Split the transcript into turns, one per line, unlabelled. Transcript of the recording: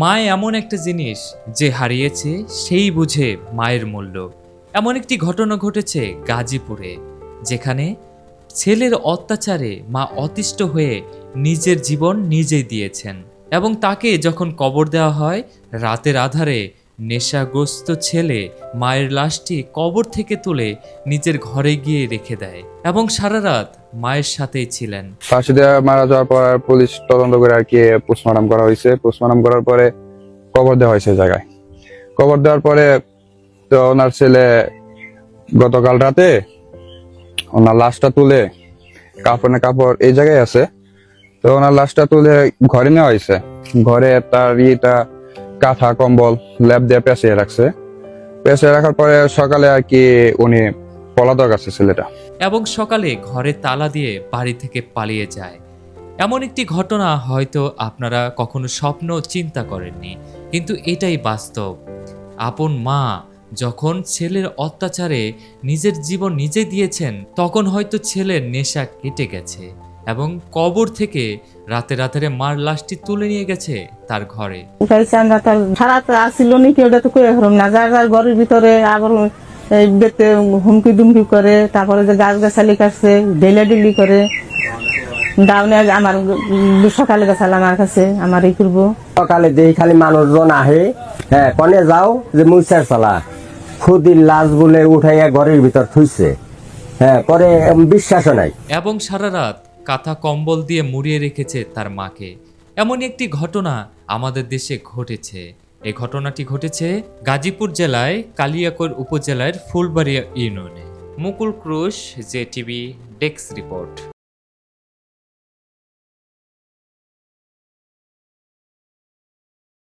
মা এমন একটা জিনিস যে হারিয়েছে সেই বুঝে মায়ের মূল্য। এমন একটি ঘটনা ঘটেছে গাজীপুরে, যেখানে ছেলের অত্যাচারে মা অতিষ্ঠ হয়ে নিজের জীবন নিজেই দিয়েছেন এবং তাকে যখন কবর দেওয়া হয়, রাতের আধারে নেশাগ্রস্ত ছেলে মায়ের লাশটি কবর থেকে তুলে নিজের ঘরে গিয়ে রেখে দেয় এবং সারা রাত মায়ের সাথেই ছিলেন।
ফাঁসি দেওয়া, মারা যাওয়ার পর পুলিশ তদন্ত করে আর কি পোস্টমর্টম করা হয়েছে। পোস্টমর্টম করার পরে কবর দেওয়া হয়েছে জায়গায়। কবর দেওয়ার পরে তো ওনার ছেলে গতকাল রাতে ওনার লাশটা তুলে কাপড় না কাপড় এই জায়গায় আছে। তো ওনার লাশটা তুলে ঘরে নেওয়া হয়েছে। ঘরে তার ইয়েটা কাঁথা, কম্বল ল্যাব দিয়ে পেঁচিয়ে রাখছে। পেঁচিয়ে রাখার পরে সকালে আর কি উনি পলাতক আছে ছেলেটা।
এবং সকালে ঘরে তালা দিয়ে বাড়ি থেকে পালিয়ে যায়। এমন একটি ঘটনা হয়তো আপনারা কখনো স্বপ্ন চিন্তা করেননি, কিন্তু এটাই বাস্তব। আপন মা যখন ছেলের অত্যাচারে নিজের জীবন নিজে দিয়েছেন, তখন হয়তো ছেলের নেশা কেটে গেছে। এবং কবর থেকে রাতে রাতে মার লাশটি তুলে নিয়ে গেছে তার ঘরে।
সারা তো আসছিল নাকি ওটা তো কয়ে না। যার যার ঘরের ভিতরে আবার এই বেতে হুমকি দুমকি করে তারপরে যে গাছ গাছালি কাটছে ডেলা ডেলি করে। ডাউনে আমার সকালে গেছাল আমার কাছে আমার এই করব।
সকালে দেখি খালি মানুষজন আহে হ্যাঁ কনে যাও যে মুইসার চালা। খুদির লাশ বলে উঠাইয়া ঘরের ভিতর থুইছে। হ্যাঁ পরে বিশ্বাসও নাই।
এবং সারা রাত কাঁথা কম্বল দিয়ে মুড়িয়ে রেখেছে তার মাকে। এমনই একটি ঘটনা আমাদের দেশে ঘটেছে। এই ঘটনাটি ঘটেছে গাজীপুর জেলায় কালিয়াকৈর উপজেলার ফুলবাড়িয়া ইউনিয়নে। মুকুল ক্রুশ জে টিভি ডেস্ক রিপোর্ট।